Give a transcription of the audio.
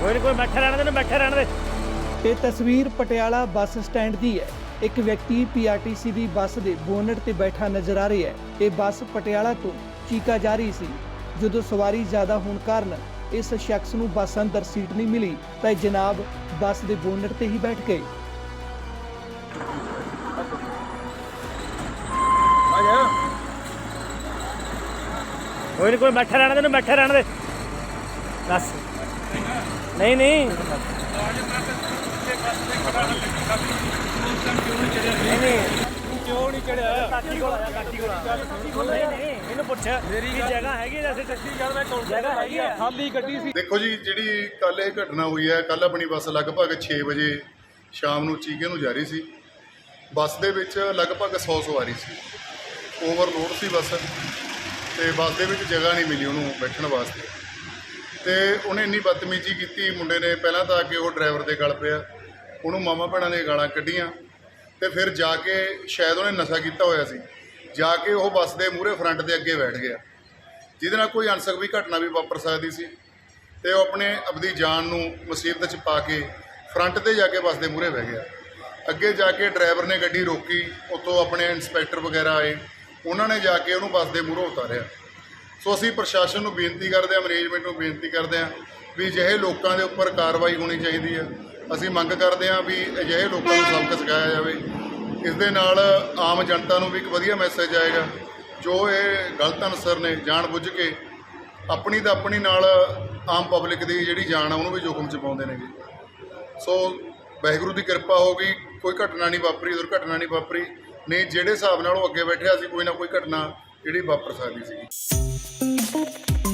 ਕੋਈ ਨਹੀਂ ਕੋਈ ਬੈਠਾ ਰਹਿਣ ਦੇ ਨਾ ਬੈਠਾ ਰਹਿਣ ਦੇ। ਇਹ ਤਸਵੀਰ ਪਟਿਆਲਾ ਬੱਸ ਸਟੈਂਡ ਦੀ ਹੈ। ਇੱਕ ਵਿਅਕਤੀ ਪੀਆਰਟੀਸੀ ਦੀ ਬੱਸ ਦੇ ਬੋਨਟ ਤੇ ਬੈਠਾ ਨਜ਼ਰ ਆ ਰਿਹਾ ਹੈ। ਇਹ ਬੱਸ ਪਟਿਆਲਾ ਤੋਂ ਚੀਕਾ ਜਾ ਰਹੀ ਸੀ। ਜਦੋਂ ਸਵਾਰੀ ਜ਼ਿਆਦਾ ਹੋਣ ਕਾਰਨ ਇਸ ਸ਼ਖਸ ਨੂੰ ਬੱਸ ਅੰਦਰ ਸੀਟ ਨਹੀਂ ਮਿਲੀ ਤਾਂ ਇਹ ਜਨਾਬ ਬੱਸ ਦੇ ਬੋਨਟ ਤੇ ਹੀ ਬੈਠ ਗਏ। ਕੋਈ ਨਹੀਂ ਕੋਈ ਬੈਠਾ ਰਹਿਣ ਦੇ ਨਾ ਬੈਠਾ ਰਹਿਣ ਦੇ। ਬਸ ਨਹੀਂ ਨਹੀਂ। ਨਹੀਂ ਨਹੀਂ। ਕਿਉਂ ਨਹੀਂ ਚੜਿਆ? ਕਾਕੀ ਕੋਲ ਆਇਆ ਕਾਕੀ ਕੋਲ। ਕਾਕੀ ਕੋਲ ਨਹੀਂ ਨਹੀਂ ਇਹਨੂੰ ਪੁੱਛ। ਮੇਰੀ ਜਗ੍ਹਾ ਹੈਗੀ ਜੈਸੇ ਟੱਕੀ ਯਾਰ ਮੈਂ ਕੌਣ ਜਗ੍ਹਾ ਹੈਗੀ ਆ। ਖਾਲੀ ਗੱਡੀ ਸੀ। ਦੇਖੋ ਜੀ ਜਿਹੜੀ ਕੱਲ ਇਹ ਘਟਨਾ ਹੋਈ ਹੈ ਕੱਲ ਆਪਣੀ ਬੱਸ ਲਗਭਗ 6 ਵਜੇ ਸ਼ਾਮ ਨੂੰ ਚੀਕੇ ਨੂੰ ਜਾ ਰਹੀ ਸੀ। ਬੱਸ ਦੇ ਵਿੱਚ ਲਗਭਗ 100 ਸਵਾਰੀ ਸੀ। ਓਵਰਲੋਡ ਸੀ ਬੱਸ। ਤੇ ਬੱਸ ਦੇ ਵਿੱਚ ਜਗ੍ਹਾ ਨਹੀਂ ਮਿਲੀ ਉਹਨੂੰ ਬੈਠਣ ਵਾਸਤੇ। ਤੇ ਉਹਨੇ ਇੰਨੀ ਬਦਤਮੀਜ਼ੀ ਕੀਤੀ ਮੁੰਡੇ ਨੇ ਪਹਿਲਾਂ ਤਾਂ ਆ ਕੇ ਉਹ ਡਰਾਈਵਰ ਦੇ ਗਲ ਪਿਆ। ਉਹਨੂੰ ਮਾਮਾ ਭੈਣਾਂ ਨੇ ਗਾਲਾਂ ਕੱਢੀਆਂ ਤੇ ਫਿਰ ਜਾ ਕੇ ਸ਼ਾਇਦ ਉਹਨੇ ਨਸ਼ਾ ਕੀਤਾ ਹੋਇਆ ਸੀ। ਜਾ ਕੇ ਉਹ ਬੱਸ ਦੇ ਮੂਹਰੇ ਫਰੰਟ ਦੇ ਅੱਗੇ ਬੈਠ ਗਿਆ। ਜਿਹਦੇ ਨਾਲ ਕੋਈ ਅਣਸਕ ਵੀ ਘਟਨਾ ਵੀ ਵਾਪਰ ਸਕਦੀ ਸੀ ਤੇ ਉਹ ਆਪਣੇ ਆਪਦੀ ਜਾਨ ਨੂੰ ਮੁਸੀਬਤ 'ਚ ਪਾ ਕੇ ਫਰੰਟ ਤੇ ਜਾ ਕੇ ਬੱਸ ਦੇ ਮੂਹਰੇ ਬਹਿ ਗਿਆ। ਅੱਗੇ ਜਾ ਕੇ ਡਰਾਈਵਰ ਨੇ ਗੱਡੀ ਰੋਕੀ ਉੱਥੋਂ ਆਪਣੇ ਇੰਸਪੈਕਟਰ ਵਗੈਰਾ ਆਏ। ਉਹਨਾਂ ਨੇ ਜਾ ਕੇ ਉਹਨੂੰ ਬੱਸ ਦੇ ਮੂਹਰੋਂ ਉਤਾਰਿਆ। ਸੋ ਅਸੀਂ ਪ੍ਰਸ਼ਾਸਨ ਨੂੰ ਬੇਨਤੀ ਕਰਦੇ ਹਾਂ ਮੈਨੇਜਮੈਂਟ ਨੂੰ ਬੇਨਤੀ ਕਰਦੇ ਹਾਂ ਵੀ ਅਜਿਹੇ ਲੋਕਾਂ ਦੇ ਉੱਪਰ ਕਾਰਵਾਈ ਹੋਣੀ ਚਾਹੀਦੀ ਹੈ। ਅਸੀਂ ਮੰਗ ਕਰਦੇ ਹਾਂ ਵੀ ਅਜਿਹੇ ਲੋਕਾਂ ਨੂੰ ਸਬਕ ਸਿਖਾਇਆ ਜਾਵੇ। ਇਸ ਦੇ ਨਾਲ ਆਮ ਜਨਤਾ ਨੂੰ ਵੀ ਇੱਕ ਵਧੀਆ ਮੈਸੇਜ ਆਏਗਾ। ਜੋ ਇਹ ਗਲਤ ਅਨਸਰ ਨੇ, ਜਾਣ ਬੁੱਝ ਕੇ ਆਪਣੀ ਤਾਂ ਆਪਣੀ ਨਾਲ ਆਮ ਪਬਲਿਕ ਦੀ ਜਿਹੜੀ ਜਾਨ ਆ, ਉਹਨੂੰ ਵੀ ਜੋਖਮ ਚ ਪਾਉਂਦੇ ਨੇਗੇ। ਸੋ ਵਾਹਿਗੁਰੂ ਦੀ ਕਿਰਪਾ ਹੋ ਗਈ, ਕੋਈ ਘਟਨਾ ਨਹੀਂ ਵਾਪਰੀ, ਦੁਰਘਟਨਾ ਨਹੀਂ ਵਾਪਰੀ। ਨਹੀਂ, ਜਿਹੜੇ ਹਿਸਾਬ ਨਾਲ ਉਹ ਅੱਗੇ ਬੈਠਿਆ ਸੀ ਕੋਈ ਨਾ ਕੋਈ ਘਟਨਾ ਜਿਹੜੀ ਵਾਪਰ ਸਕਦੀ ਸੀ। Música